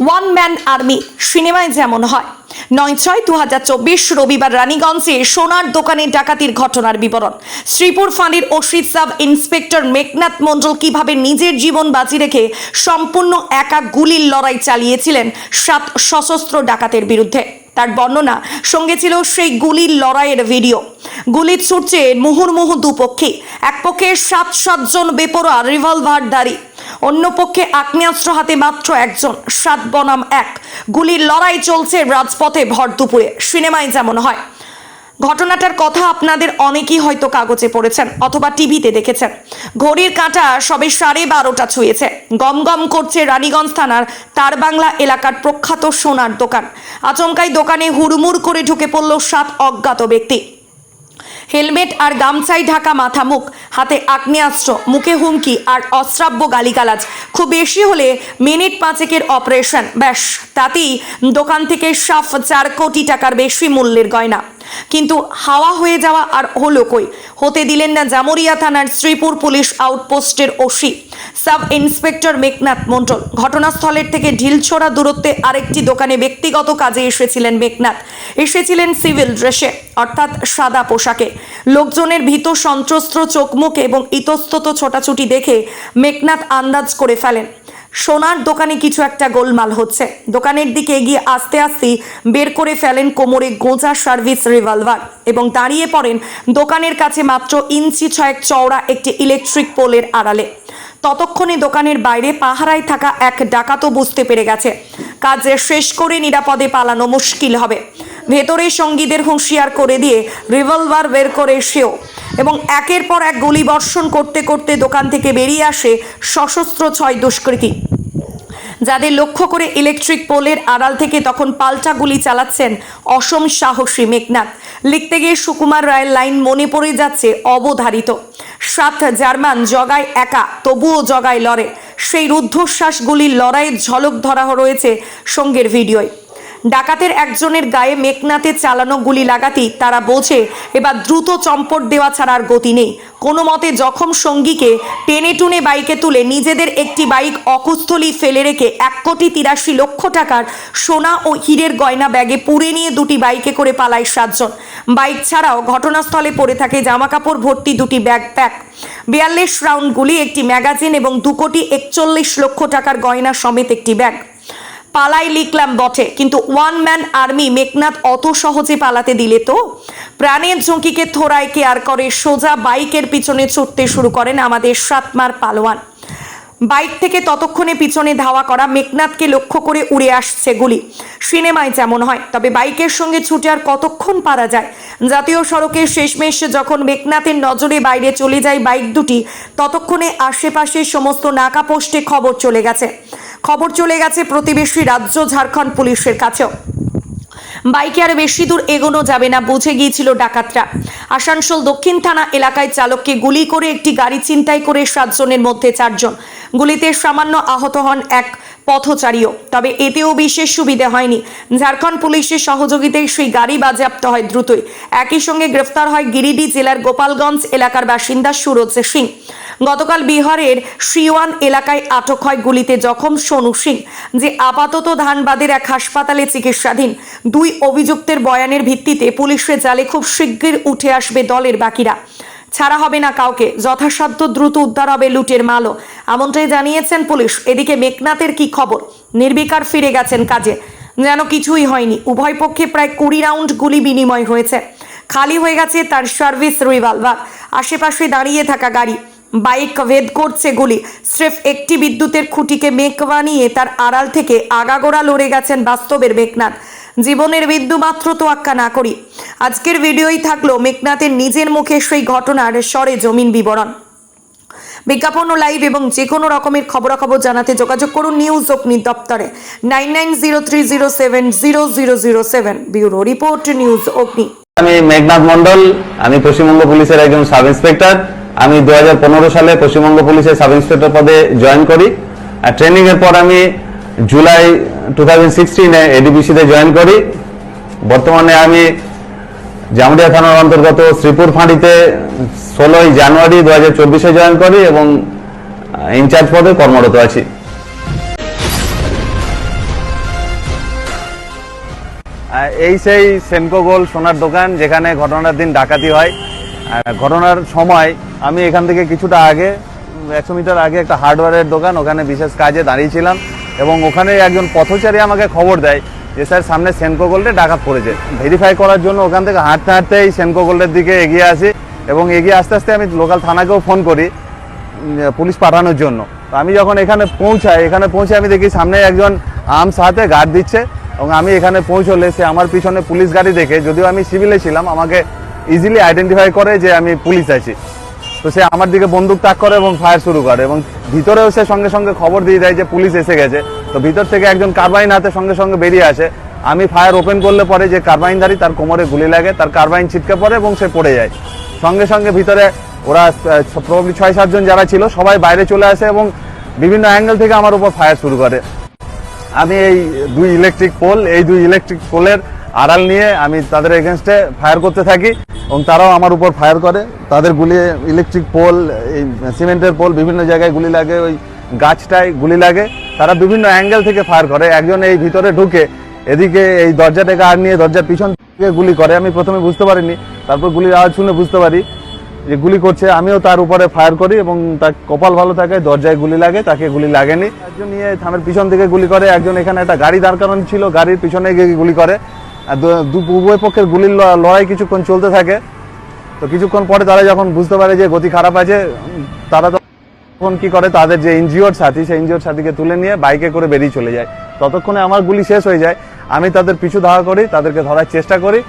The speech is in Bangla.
ওয়ান ম্যান আর্মি সিনেমায় যেমন হয়। নয় ছয় দু রবিবার রানীগঞ্জে সোনার দোকানে ডাকাতির ঘটনার বিবরণ। শ্রীপুর ফাঁড়ির ওসিদ সাব ইন্সপেক্টর মেঘনাথ মণ্ডল কীভাবে নিজের জীবন বাজি রেখে সম্পূর্ণ একা গুলির লড়াই চালিয়েছিলেন সাত সশস্ত্র ডাকাতের বিরুদ্ধে? তার বর্ণনা সঙ্গে ছিল সেই গুলির লড়াইয়ের ভিডিও। গুলি ছুটছে মুহুর্মুহু দুপক্ষে। এক পক্ষে সাত সাতজন বেপরোয়া রিভলভারধারী অন্য পক্ষে আগ্নেয়াস্ত্র হাতে মাত্র একজন, সাত বনাম এক। গুলির লড়াই চলছে রাজপথে ভর দুপুরে, সিনেমায় যেমন হয়। ঘটনাটার কথা আপনাদের অনেকেই হয়তো কাগজে পড়েছেন অথবা টিভিতে দেখেছেন। ঘড়ির কাঁটা সবে সাড়ে বারোটা ছুঁয়েছে। গম গম করছে রানীগঞ্জ থানার তার বাংলা এলাকার প্রখ্যাত সোনার দোকান। আচমকাই দোকানে হুড়মুড় করে ঢুকে পড়ল সাত অজ্ঞাত ব্যক্তি। হেলমেট আর গামছাই ঢাকা মাথা মুখ হাতে আগ্নেয়াস্ত্র, মুখে হুমকি আর অশ্রাব্য গালিগালাজ। খুব বেশি হলে মিনিট পাঁচেকের অপারেশন, ব্যাস। তাতেই দোকান থেকে সাফ চার কোটি টাকার বেশি মূল্যের গয়না। কিন্তু হাওয়া হয়ে যাওয়া আর হলো কই? হতে দিলেন না জামুরিয়া থানার Sripur police আউটপোস্টের OC, sub inspector Meghnath Mondal. ঘটনাস্থলের থেকে ঢিলছোড়া দূরত্বে আরেকটি দোকানে ব্যক্তিগত কাজে এসেছিলেন মেঘনাথ। এসেছিলেন সিভিল ড্রেসে, অর্থাৎ সাদা পোশাকে। লোকজনের ভীত সন্ত্রস্ত্র চোখমুখ এবং ইতস্তত ছোটাছুটি দেখে মেঘনাথ আন্দাজ করে ফেলেন। সোনার দোকানে কিছু একটা গোলমাল হচ্ছে। দোকানের দিকে এগিয়ে আস্তে আস্তে বের করে ফেলেন কোমরে গোঁজা সার্ভিস রিভলভার এবং দাঁড়িয়ে পড়েন দোকানের কাছে মাত্র ইঞ্চি ছয়েক চওড়া একটি ইলেকট্রিক পোলের আড়ালে। ততক্ষণে দোকানের বাইরে পাহারায় থাকা এক ডাকাতও বুঝতে পেরে গেছে। কাজ শেষ করে নিরাপদে পালানো মুশকিল হবে। ভেতরে সঙ্গীদের হুঁশিয়ার করে দিয়ে রিভলভার বের করে সেও। এবং একের পর এক গুলি বর্ষণ করতে করতে দোকান থেকে বেরিয়ে আসে সশস্ত্র ছয় দুষ্কৃতী। যাদের লক্ষ্য করে ইলেকট্রিক পোলের আড়াল থেকে তখন পাল্টা গুলি চালাচ্ছেন অসম সাহসী মেঘনাথ লিখতে গিয়ে সুকুমার রায়ের লাইন মনে পড়ে যাচ্ছে অবধারিত। সাত জার্মান জগায় একা, তবুও জগায় লড়ে। সেই রুদ্ধশ্বাসগুলির লড়াইয়ের ঝলক ধরা রয়েছে সঙ্গের ভিডিওয়। ডাকাতের একজনের গায়ে মেঘনাথে চালানো গুলি লাগাতেই তারা বোঝে, এবার দ্রুত চম্পট দেওয়া ছাড়া আর গতি নেই। কোনো মতে জখম সঙ্গীকে টেনে টুনে বাইকে তুলে নিজেদের একটি বাইক অকুস্থলি ফেলে রেখে এক কোটি তিরাশি লক্ষ টাকার সোনা ও হীরের গয়না ব্যাগে পুড়ে নিয়ে দুটি বাইকে করে পালায় সাতজন। বাইক ছাড়াও ঘটনাস্থলে পড়ে থাকে জামাকাপড় ভর্তি দুটি ব্যাকপ্যাক বিয়াল্লিশ রাউন্ড গুলি, একটি ম্যাগাজিন এবং দু কোটি একচল্লিশ লক্ষ টাকার গয়না সমেত একটি ব্যাগ। পালাই লিখলাম বটে। কিন্তু ওয়ান ম্যান আর্মি মেঘনাথ অত সহজে পালাতে দিলে তো? প্রাণের ঝুঁকিকে থোড়ায় কেয়ার করে, সোজা বাইকের পিছনে ছুটতে শুরু করেন আমাদের সাতমার পালোয়ান। বাইক থেকে ততক্ষণে পিছনে ধাওয়া করা মেঘনাথকে লক্ষ্য করে উড়ে আসছে গুলি। সিনেমায় যেমন হয়, তবে বাইকের সঙ্গে ছুটে আর কতক্ষণ পারা যায়? জাতীয় সড়কের শেষমেশ যখন মেঘনাথের নজরে বাইরে চলে যায় বাইক দুটি, ততক্ষণে আশেপাশে সমস্ত নাকা পোস্টে খবর চলে গেছে। খবর চলে গেছে প্রতিবেশী রাজ্য ঝাড়খণ্ড পুলিশের কাছেও। বাইকে আর বেশি দূর এগোনো যাবে না, বুঝে গিয়েছিল ডাকাতরা। আসানসোল দক্ষিণ থানা এলাকায় চালককে গুলি করে একটি গাড়ি ছিনতাই করে সাতজনের মধ্যে চারজন। গুলিতে সামান্য আহত হন এক পথচারীও। তবে এতেও বিশেষ সুবিধে হয়নি। ঝাড়খণ্ড পুলিশের সহযোগিতায় সেই গাড়ি বাজেয়াপ্ত হয় দ্রুতই। একই সঙ্গে গ্রেফতার হয় গিরিডি জেলার গোপালগঞ্জ এলাকার বাসিন্দা সুরজ সিং। গতকাল বিহারের শিওয়ান এলাকায় আটক হয় গুলিতে জখম সোনু সিং, যে আপাতত ধানবাদের এক হাসপাতালে চিকিৎসাধীন। দুই অভিযুক্তের বয়ানের ভিত্তিতে পুলিশের জালে খুব শিগগির উঠে আসবে দলের বাকিরা। ছাড়া হবে না কাউকে। যথাসাধ্য দ্রুত উদ্ধার হবে লুটের মালও। এমনটাই জানিয়েছেন পুলিশ। এদিকে মেঘনাথের কি খবর? নির্বিকার ফিরে গেছেন কাজে। যেন কিছুই হয়নি। উভয় পক্ষে প্রায় কুড়ি রাউন্ড গুলি বিনিময় হয়েছে। খালি হয়ে গেছে তার সার্ভিস রিভলভার। আশেপাশে দাঁড়িয়ে থাকা গাড়ি। বাইক ভেদ করছে গুলি। স্রেফ একটি বিদ্যুতের খুঁটিকে মেঘ বানিয়ে তার আড়াল থেকে আগাগোড়া লড়ে গেছেন বাস্তবের মেঘনাথ জীবনের বিন্দুমাত্র তোয়াক্কা না করি। আজকের ভিডিওই থাকল মেঘনাথের নিজের মুখে সেই ঘটনার স্বরে জমিন বিবরণ। বিজ্ঞাপন ও লাইভ এবং যে কোনো রকমের খবরাখবর জানাতে যোগাযোগ করুন নিউজ অগ্নি দপ্তরে। Nine nine zero three zero seven zero zero zero seven. Bureau report news Agni. আমি মেঘনাথ মন্ডল আমি পশ্চিমবঙ্গ পুলিশের একজন সাব ইন্সপেক্টর আমি দু হাজার পনেরো সালে পশ্চিমবঙ্গ পুলিশের সাব ইন্সপেক্টর পদে জয়েন করি। আর ট্রেনিং এর পর আমি জুলাই টু থাউজেন্ড সিক্সটিনে এডিবিসিতে জয়েন করি। বর্তমানে আমি জামুরিয়া থানার অন্তর্গত শ্রীপুর ফাঁড়িতে ষোলোই জানুয়ারি দু হাজার চব্বিশে জয়েন করি এবং ইনচার্জ পদে কর্মরত আছি। এই সেই সেনকো গোল সোনার দোকান যেখানে ঘটনার দিন ডাকাতি হয়। ঘটনার সময় আমি এখান থেকে কিছুটা আগে একশো মিটার আগে একটা হার্ডওয়্যারের দোকান, ওখানে বিশেষ কাজে দাঁড়িয়েছিলাম এবং ওখানে একজন পথচারী আমাকে খবর দেয় যে, স্যার, সামনে সেনকো গোল্ডে ডাকাত পড়েছে। ভেরিফাই করার জন্য ওখান থেকে হাঁটতে হাঁটতেই সেনকো গোল্ডের দিকে এগিয়ে আসি এবং এগিয়ে আস্তে আস্তে আমি লোকাল থানাকেও ফোন করি পুলিশ পাঠানোর জন্য। তো আমি যখন এখানে পৌঁছাই, এখানে পৌঁছে আমি দেখি সামনে একজন আম হাতে গার্ড দিচ্ছে এবং আমি এখানে পৌঁছলে সে আমার পিছনে পুলিশ গাড়ি দেখে, যদিও আমি সিভিলে ছিলাম, আমাকে ইজিলি আইডেন্টিফাই করে যে আমি পুলিশ আছি। তো সে আমার দিকে বন্দুক তাক করে এবং ফায়ার শুরু করে এবং ভিতরেও সে সঙ্গে সঙ্গে খবর দিয়ে দেয় যে পুলিশ এসে গেছে। তো ভিতর থেকে একজন কারবাইন হাতে সঙ্গে সঙ্গে বেরিয়ে আসে। আমি ফায়ার ওপেন করলে পরে যে কারবাইনধারী তার কোমরে গুলি লাগে, তার কারবাইন ছিটকে পড়ে এবং সে পড়ে যায়। সঙ্গে সঙ্গে ভিতরে ওরা প্রবলি ছয়, সাতজন যারা ছিল, সবাই বাইরে চলে আসে এবং বিভিন্ন অ্যাঙ্গেল থেকে আমার উপর ফায়ার শুরু করে। আমি এই দুই ইলেকট্রিক পোল এই দুই ইলেকট্রিক পোলের আড়াল নিয়ে আমি তাদের এগেনস্টে ফায়ার করতে থাকি এবং তারাও আমার উপর ফায়ার করে। তাদের গুলি ইলেকট্রিক পোল এই সিমেন্টের পোল বিভিন্ন জায়গায় গুলি লাগে, ওই গাছটায় গুলি লাগে। তারা বিভিন্ন অ্যাঙ্গেল থেকে ফায়ার করে। একজন এই ভিতরে ঢুকে এদিকে এই দরজাটাকে আর নিয়ে দরজার পিছন থেকে গুলি করে। আমি প্রথমে বুঝতে পারিনি, তারপর গুলির আওয়াজ শুনে বুঝতে পারি যে গুলি করছে। আমিও তার উপরে ফায়ার করি এবং তার কপাল ভালো থাকে, দরজায় গুলি লাগে, তাকে গুলি লাগেনি। একজন নিয়ে থামের পিছন থেকে গুলি করে। একজন এখানে একটা গাড়ি দাঁড় করানো ছিল, গাড়ির পিছনে গিয়ে গুলি করে। উভয় পক্ষের গুলির লড়াই কিছুক্ষণ চলতে থাকে। তো কিছুক্ষণ পরে তারা যখন বুঝতে পারে যে গতি খারাপ আছে, তারা তখন কি করে, তাদের যে ইনজিওর সাথী, সেই ইনজিওর সাথীকে তুলে নিয়ে বাইকে করে বেরিয়ে চলে যায়। ততক্ষণে আমার গুলি শেষ হয়ে যায়। আমি তাদের পিছু ধাওয়া করি, তাদেরকে ধরার চেষ্টা করি।